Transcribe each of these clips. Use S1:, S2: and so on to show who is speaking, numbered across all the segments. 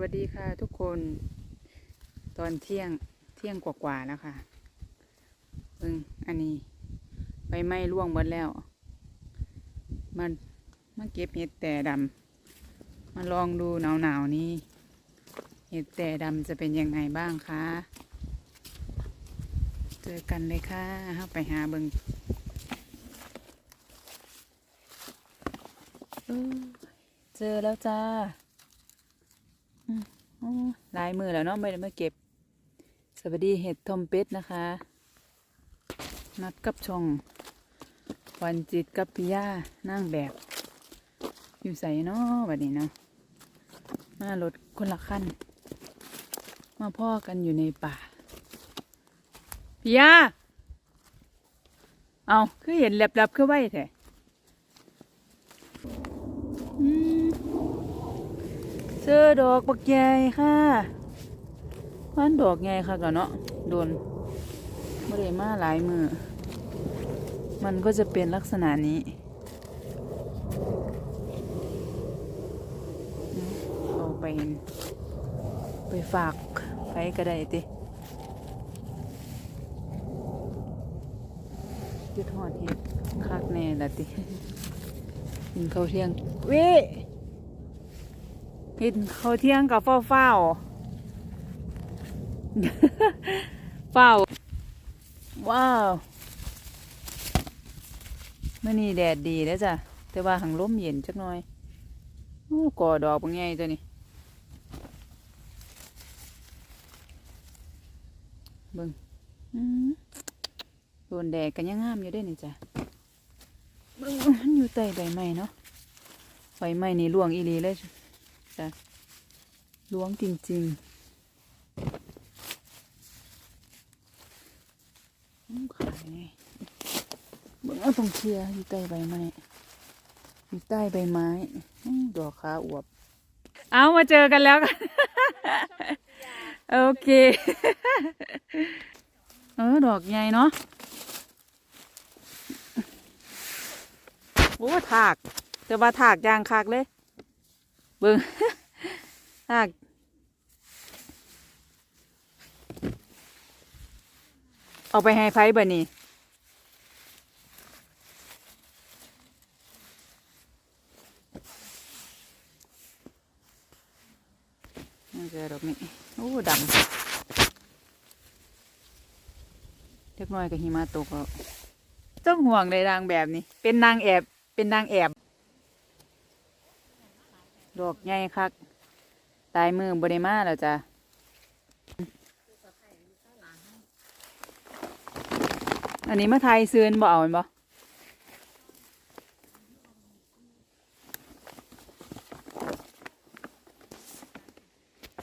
S1: วัสดีค่ะทุกคนตอนเที่ยงเที่ยงกว่าๆแล้วค่ะเบิ่งอันนี้ใบไม้ร่วงหมดแล้ว มันมาเก็บเห็ดแต่ดำมาลองดูหนาวๆนี้ เห็ดแต่ดำจะเป็นยังไงบ้างคะเจอกันเลยค่ะเข้าไปหาเบิงเออเจอแล้วจ้า ลายมือแล้วเนาะไม่ได้มาเก็บ สวัสดีเห็ดทอมเป็ดนะคะ นัดกับชอง วันจิตกับพิยานั่งแบบ อยู่ใส่เนาะวันนี้เนาะมารถคนละขั้น มาพ่อกันอยู่ในป่าพิยาเอาคือเห็นแลบๆคือไว้แท้อืม เจอดอกบักใหญ่ค่ะว่านดอกใหญ่ค่ะก่อนเนาะโดนไม่ได้มาหลายมือ มันก็จะเป็นลักษณะนี้เอาไป ไปฝากใครก็ได้ติยุดหอดเห็ดคักแน่ละติกินข้าวเที่ยงวิ เว้กินข้าเที่ยงกับเฝ้าเฝ้าเฝ้า ว้าวมื่อนี้แดดดีแล้วจ้ะ แต่ว่าหังลมเย็นจักหน่อยโอ้ก่อดอกเป็นไงตัวนี้เบิ่งโดนแดดกันยังงามอยู่ด้นี่จ้ะเบิ่งมันอยู่ใต้ใบไม้เนาะใบไม้นี่ร่วงอีหลีเลย จ้ะร่วงจริงๆอืมขายไงเบิ่งเอาตรงเชียร์อยู่ใต้ใบไม้อยู่ใต้ใบไม้ดอกขาอวบ เอามาเจอกันแล้วกัน โอเค เออ ดอกใหญ่เนาะ โอ้ถาก แต่ว่าถากยางคักเลย เบิ่ง ถากเอาไปให้ไพ่บ่นี่ไม่เจอดอกนี้โอ้ดำเล็กน้อยกับหิมะตกแล้วต้องห่วงในนางแบบนี้ เป็นนางแอบ เป็นนางแอบ ดอกใหญ่คัก ตายมือบริมาแล้วจ้ะอันนี้มาไทยซื้อนบ่เอาแม่นบ่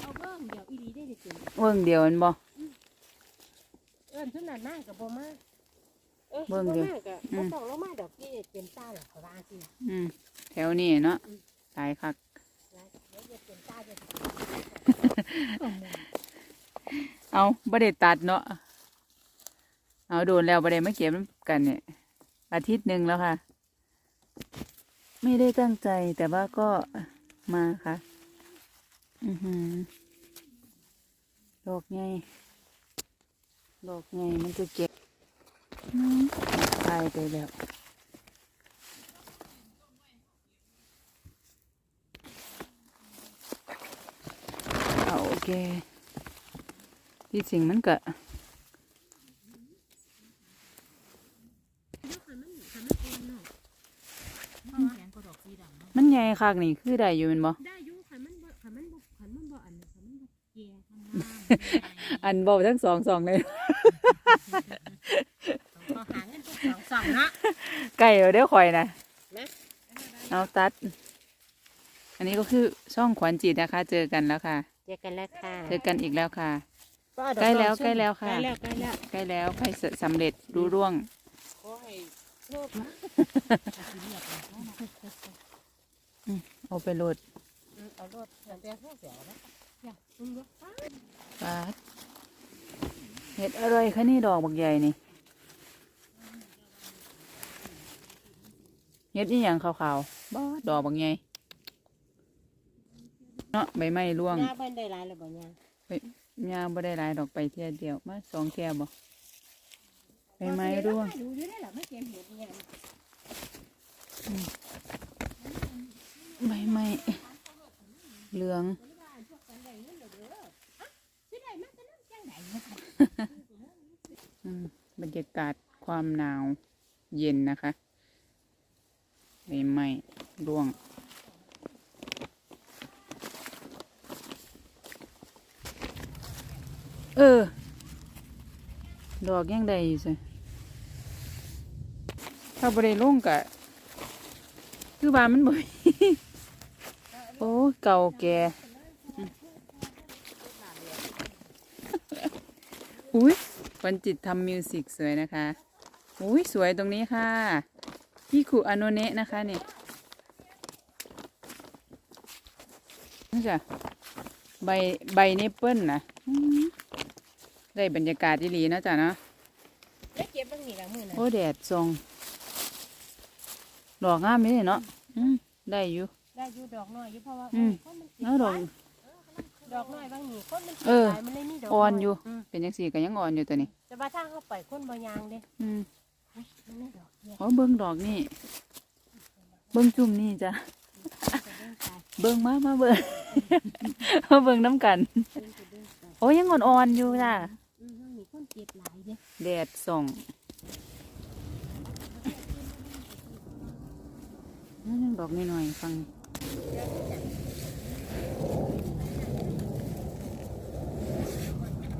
S2: เอาเบิ่งเดี๋ยวอีหลีได้เด็ด
S1: เบิ่งเดียวแม่นบ่
S2: เอิ้นทุนนั้นมากกับบ่มาเอ้ย
S1: เบิ่งเดี๋ยว
S2: บ่มากอะ
S1: อื
S2: บ่
S1: ม
S2: ต้องลงมาดอกนี่เป็นตาหรอกเขาว่าสิ
S1: อืมแถวนี้เนาะตายคัก
S2: นะ เดี๋ยวจะเป็นตาจะ
S1: เอาบ่ได้ตัดเนาะ เอาโดนแล้วบ่ได้มาเก็บกันเนี่ย อาทิตย์หนึ่งแล้วค่ะ ไม่ได้ตั้งใจแต่ว่าก็มาค่ะ อือหือดอกไงดอกไงมันจะเก็บอืมตายไปแล้ว เอาโอเคที่จริงมันก็มันใหญ่คักนี่คือได้อยู่แมันบ่
S2: ได้อยู่คันมันบ่คันมันบ่คันมันบ่อันคันมันบ่แก่คันมัน
S1: อันเบาทั้งสองสองเลย
S2: ขอหาเงินทุกสองสองเนาะ
S1: ไก่เดี๋ยวคอยนะ
S2: นะ
S1: เอาตัด อันนี้ก็คือช่องขวัญจิตนะคะ เจอกันแล้วค่ะ
S2: เจอกันแล้วค่ะ
S1: เจอกันอีกแล้วค่ะ
S2: ก็เอาดอ
S1: ใกล้แล้ว
S2: ทอง
S1: ใกล้แล้วค่ะ
S2: ใกล้แล้วใกล้แล้ว
S1: ใกล้แล้วใกล้สำเร็จรู้ร่วง
S2: ขอให้โลภ
S1: เอาไปโหลด
S2: อืมเอารถอย่างเดียวพวกเสียวนะอย่าอืมบ่ฟ้า
S1: ปาดเห็ดอะไรคะนี่ดอกบักใหญ่นี่เห็ดนี่อย่างขาวๆบ้าดอกบักใหญ่ เนาะใบไม้ร่วง
S2: ยาเพิ่นได้หลายแล้วบ่ยายา
S1: บ่ได้หลายดอกไปเที่ยเดียวมาสองเที่ยบ่ใบไม้ร่วง
S2: ดูอยู่ได้ล่ะไม่เก็บเห็ดเนี่ย
S1: ใบไม้เหลือง
S2: สิได้มาแต่น้ำจังได๋มา
S1: อืมบรรยากาศความหนาวเย็นนะคะใบไม้ร่วง เออ ดอกยังได้อยู่สิถ้าบริลงกะ คือบ้านมันบ่มีโอ้เก่าแก่อุ้ยวันจิตทำมิวสิกสวยนะคะอุ้ยสวยตรงนี้ค่ะ พี่คุอโนเนะนะคะเนี่ยนี่จ้ะใบใบเนเปิลนะ ได้บรรยากาศดีๆนะจ๊ะเนาะ
S2: แล้วเก็บเบิ่งนี่ล่ะมื้อนั้น
S1: โอ้แดดทรงดอกงามนี่เนาะอืมได้อยู่
S2: ได้อยู่ดอกน้อยอยู่เพราะว่า
S1: อืม
S2: คนมันติด
S1: แล้วดอก
S2: ดอกน้อยบางนี่คนมันติด
S1: เออ
S2: หลายมันเลยมีดอก
S1: อ่อนอยู่
S2: ม
S1: เป็นยังสี่ก็ยังอ่อนอยู่ตัวนี้
S2: แต่ว่าถ้าเข้าไปคนบ่ยางเด้
S1: อืม
S2: อุ๊ยมันไม่ดอกเนี่ย
S1: อ๋อเบิ้งดอกนี่ เบิ้งจุ่มนี่จ้ะ
S2: จะเดินไป
S1: เบิ้งมามาเบิ้งมาเบิ้งน้ำกัน
S2: เดินไปเดินไป
S1: โอ้ยังอ่อนๆอยู่จ้ะ
S2: อืมมีคน เจ็บหลายเด้
S1: แดดส่องนั่นยังดอกน้อยๆฟัง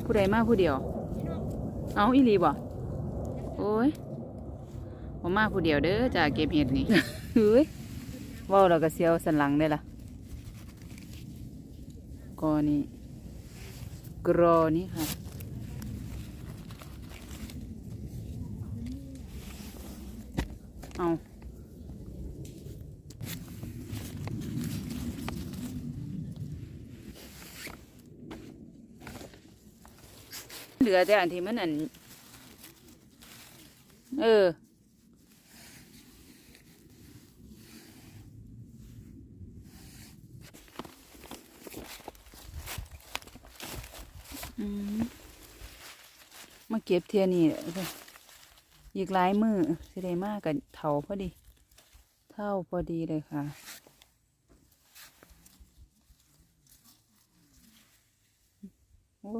S1: ผู้ใดมาผู้เดียว เอาอีหลีบ่โอ้ยผมมาผู้เดียวเด้อจ้าเก็บเห็ดนี่เฮ้ยเว้าแล้วก็เสียวสันหลังได้ล่ะกอนี่กรอนี่ค่ะ เอาเหลือแต่อันที่มันอัน เออ มาเก็บเทียนี่เด้อ อีกหลายมือสิได้มากกันเท่าพอดี เท่าพอดีเลยค่ะ โอ้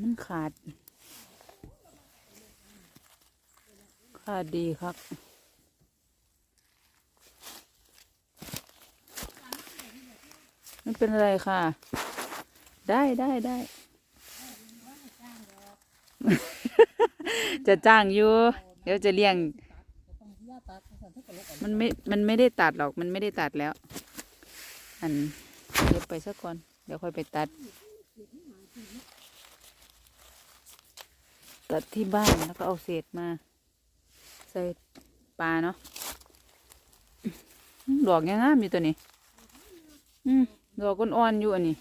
S1: มันขาด ขาดดีครับไม่เป็นไรค่ะ ได้ได้ได้ จะจ้างอยู่ เดี๋ยวจะเลี้ยง มันไม่ มันไม่ได้ตัดหรอก มันไม่ได้ตัดแล้ว อันเก็บไปสักก่อน เดี๋ยวค่อยไปตัด ตัดที่บ้านแล้วก็เอาเศษมา ใส่ปลาเนาะดอกยังงามอยู่ตัวนี้ อืมดอกอ่อนๆอยู่อันนี้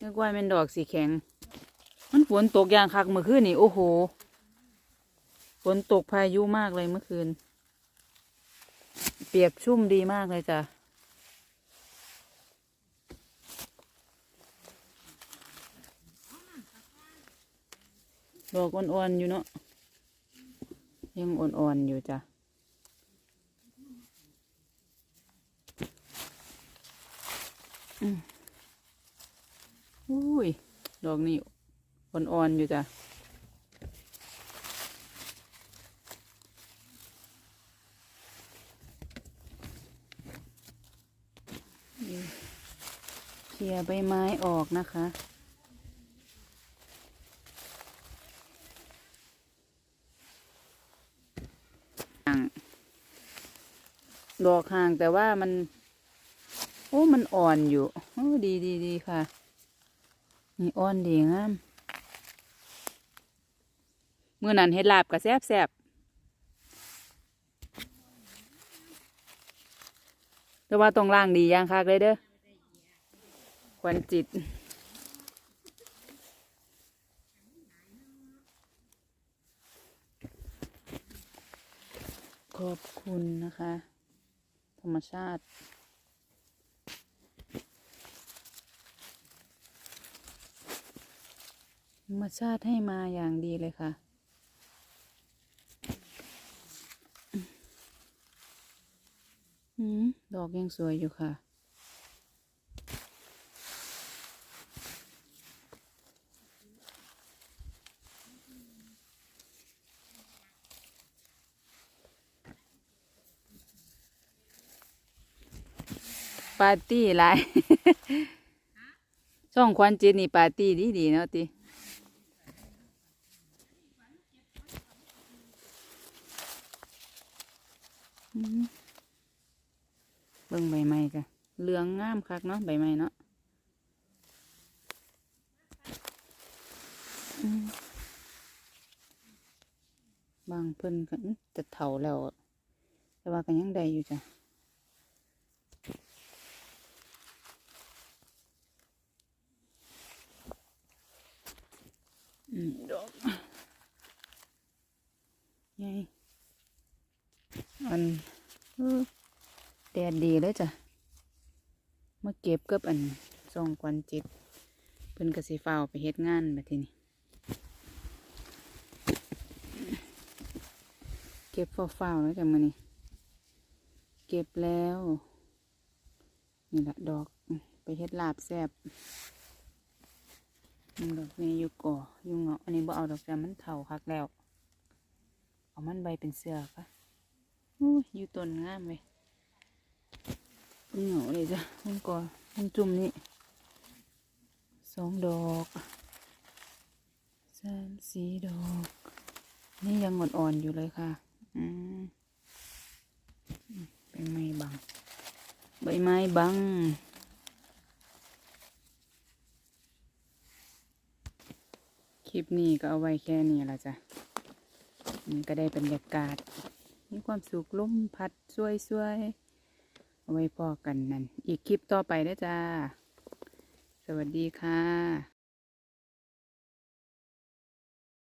S1: นึกว่าเป็นดอกสีแข็ง มันฝนตกอย่างคักเมื่อคืนนี่โอ้โหฝนตกพายุมากเลยเมื่อคืน เปียกชุ่มดีมากเลยจ้ะดอกอ่อนๆอยู่เนาะ ยังอ่อนๆอยู่จ้ะอุ้ย ดอกนี่อ่อนๆอยู่จ้ะเคลียใบไม้ออกนะคะ ห่าง ดอกห่างแต่ว่ามัน โอ้ มันอ่อนอยู่ โอ้ดีดีดีค่ะ นี่อ่อนดีงามเมื่อนั้นเห็ดลาบกับแซบแซบแต่ว่าต้องล่างดีย่างคักเลยเด้อควันจิตขอบคุณนะคะ ธรรมชาติ ธรรมชาติให้มาอย่างดีเลยค่ะอืมดอกยังสวยอยู่ค่ะ ปาร์ตี้หลายช่องควันจิตนี่ปาร์ตี้ดีดีเนาะติอืมเบิ่งใบไม้จ้ะเหลืองงามคักเนาะใบไม้เนาะบางเพิ่นก็อื้อจะเฒ่าแล้ว แต่ว่าก็ยังได้อยู่จ้ะอืมดอกไง อันแดดดีเลยจ้ะมาเก็บกับอันซองควันจิตเพิ่นกสิฟ้าไปเฮ็ดงานแบบทีนี้เก็บฟ้าวๆแล้วจ้ะมือนี้เก็บแล้ว นี่ละดอกไปเฮ็ดลาบแซบดอกนี้อยู่ก่ออยู่เงาะอันนี้บ่เอาดอกแต่มันเฒ่าคักแล้ว เอามันใบเป็นเสือปะ อยู่ต้นงามเลยเหงาเลยจ้ะมันก่อมันจุ่มนี่สองดอกสามสี่ดอก นี่ยังอ่อนๆอยู่เลยค่ะ อืมอืมใบไม้บัง ใบไม้บังคลิปนี้ก็เอาไว้แค่นี้ละจ้ะนี่ก็ได้บรรยากาศ มีความสุขลุ่มพัดช่วยช่วยๆเอาไว้พอกันนั่น อีกคลิปต่อไปนะจ้า สวัสดีค่ะ